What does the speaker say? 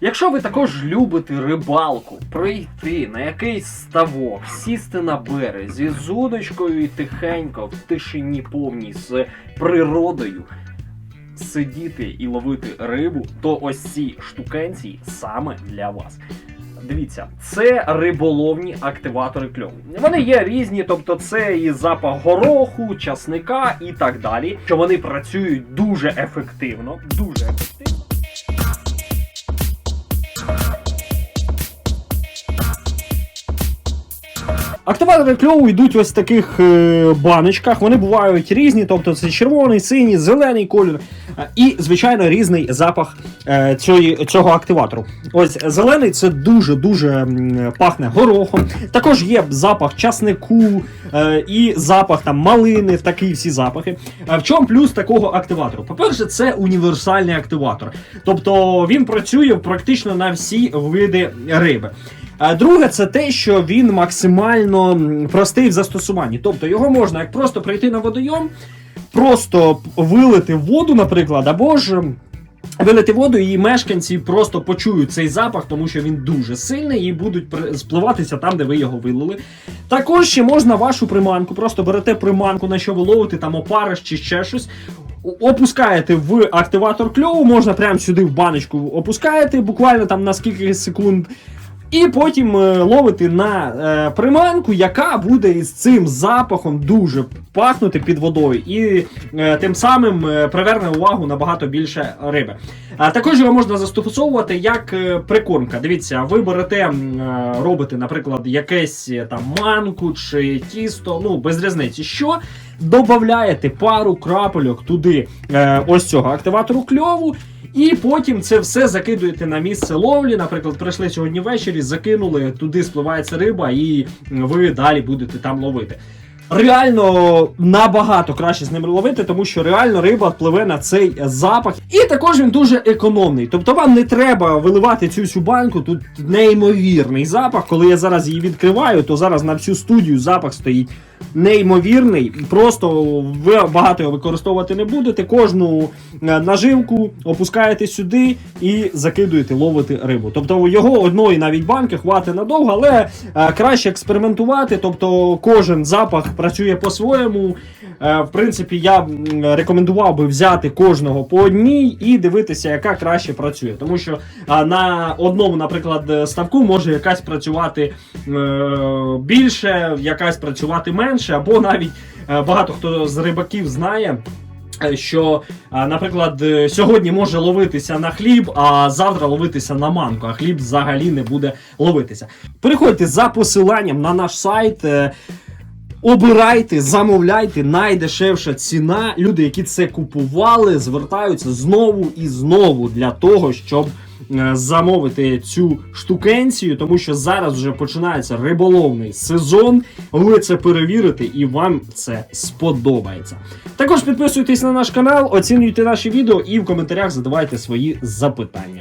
Якщо ви також любите рибалку, прийти на якийсь ставок, сісти на березі з удочкою і тихенько в тишині повній з природою, сидіти і ловити рибу, то ось ці штукенці саме для вас. Дивіться, це риболовні активатори кльову. Вони є різні, тобто це і запах гороху, часника і так далі. Що вони працюють дуже ефективно, дуже ефективно. Активатори кльову йдуть ось в таких е, баночках. Вони бувають різні, тобто це червоний, синій, зелений колір е, і, звичайно, різний запах е, цього активатору. Ось зелений це дуже-дуже пахне горохом. Також є запах часнику і запах там малини, такі всі запахи. В чому плюс такого активатору? По-перше, це універсальний активатор. Тобто він працює практично на всі види риби. Друге, це те, що він максимально простий в застосуванні. Тобто його можна як просто прийти на водойом, просто вилити воду, наприклад, або ж. Вилити воду, і мешканці просто почують цей запах, тому що він дуже сильний, і будуть спливатися там, де ви його вилили. Також ще можна вашу приманку, просто берете приманку, на що ви ловите, там опариш чи ще щось. Опускаєте в активатор кльову, можна прямо сюди в баночку опускаєте, буквально там на скільки секунд. І потім е, ловити на е, приманку, яка буде із цим запахом дуже пахнути під водою, і е, тим самим приверне увагу набагато більше риби. А також його можна застосовувати як прикормка. Дивіться, ви берете, м, робите, наприклад, якесь там манку чи тісто, ну без різниці, що. Додаєте пару крапельок туди е, ось цього активатору кльову, і потім це все закидуєте на місце ловлі. Наприклад, прийшли сьогодні ввечері, закинули, туди спливається риба, і ви далі будете там ловити. Реально набагато краще з ним ловити, тому що реально риба пливе на цей запах. І також він дуже економний. Тобто вам не треба виливати цю всю банку. Тут неймовірний запах. Коли я зараз її відкриваю, то зараз на всю студію запах стоїть неймовірний. Просто ви багато його використовувати не будете. Кожну е, наживку опускаєте сюди і закидуєте ловити рибу. Тобто його одної навіть банки хватить надовго, але е, краще експериментувати. Тобто кожен запах працює по-своєму. Е, в принципі, я рекомендував би взяти кожного по одній і дивитися, яка краще працює. Тому що на одному, наприклад, ставку може якась працювати е, більше, якась працювати менше, або навіть е, багато хто з рибаків знає. Що, наприклад, сьогодні може ловитися на хліб, а завтра ловитися на манку, а хліб взагалі не буде ловитися. Переходьте за посиланням на наш сайт. Обирайте, замовляйте, найдешевша ціна. Люди, які це купували, звертаються знову і знову для того, щоб е, замовити цю штукенцію, тому що зараз вже починається риболовний сезон. Ви це перевірите і вам це сподобається. Також підписуйтесь на наш канал, оцінюйте наші відео і в коментарях задавайте свої запитання.